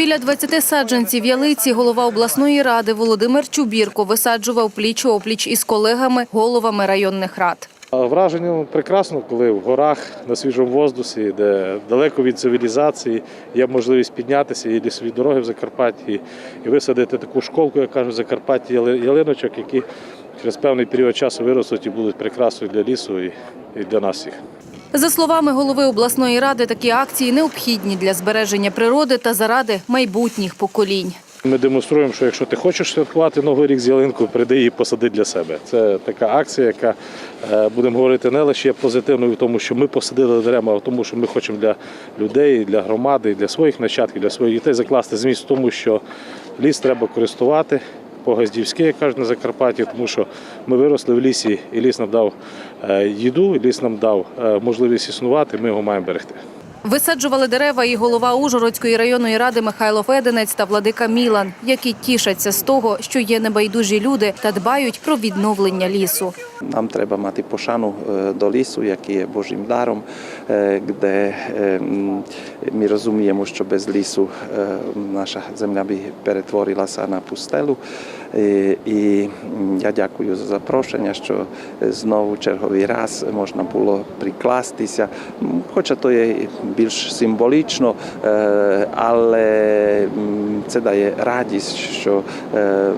Біля 20 саджанців ялиці голова обласної ради Володимир Чубірко висаджував пліч-опліч із колегами, головами районних рад. Враження прекрасно, коли в горах на свіжому воздусі, де далеко від цивілізації, є можливість піднятися і лісові дороги в Закарпатті, і висадити таку школку, як кажуть, в Закарпатті ялиночок, які через певний період часу виростуть і будуть прекрасною для лісу і для нас всіх. За словами голови обласної ради, такі акції необхідні для збереження природи та заради майбутніх поколінь. Ми демонструємо, що якщо ти хочеш святкувати Новий рік з ялинкою, прийди її посади для себе. Це така акція, яка е, будемо говорити не лише позитивною в тому, що ми посадили дерева, а в тому, що ми хочемо для людей, для громади, для своїх нащадків, для своїх дітей закласти зміст в тому, що ліс треба користувати. По-газдівськи, як кажуть на Закарпатті, тому що ми виросли в лісі, і ліс нам дав е, їду, ліс нам дав е, можливість існувати, ми його маємо берегти. Висаджували дерева і голова Ужгородської районної ради Михайло Феденець та владика Мілан, які тішаться з того, що є небайдужі люди та дбають про відновлення лісу. Нам треба мати пошану е, до лісу, який є Божим даром, е, де е, ми розуміємо, що без лісу наша земля би перетворилася на пустелю. Е, І я дякую за запрошення, що знову черговий раз можна було прикластися. Хоча то є більш символічно, але це дає радість, що е,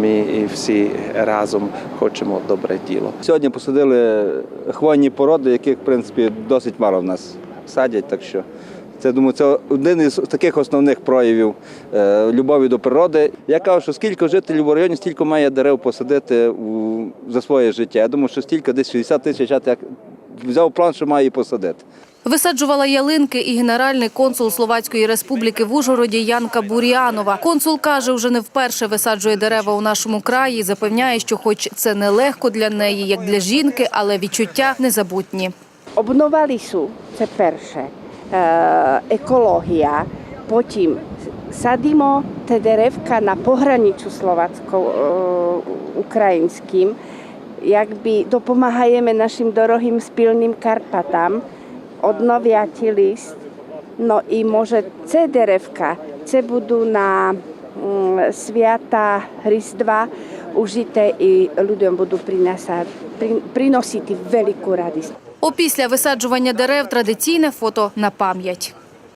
ми всі разом хочемо добре діло. Сьогодні посадили хвойні породи, яких в принципі досить мало в нас садять. Так що це думаю, це один із таких основних проявів е, любові до природи. Я кажу, що скільки жителів в районі, стільки має дерев посадити за своє життя. Я думаю, що стільки десь 60 тисяч я так взяв план, що має посадити. Висаджувала ялинки і генеральний консул Словацької республіки в Ужгороді Янка Буріанова. Консул каже, вже не вперше висаджує дерева у нашому краї. Запевняє, що, хоч це не легко для неї, як для жінки, але відчуття незабутні. Obnova lisu, це перше, е, екологія, потім садимо те деревка на пограничу словацько-українським, якби допомагаємо нашим дорогим спільним Карпатам, odnowiacie list, no i może te derewka, це будуть на м, свята Різдва užité і людям будуть приносити, приносити велику радість. Опісля висаджування дерев традиційне фото на пам'ять.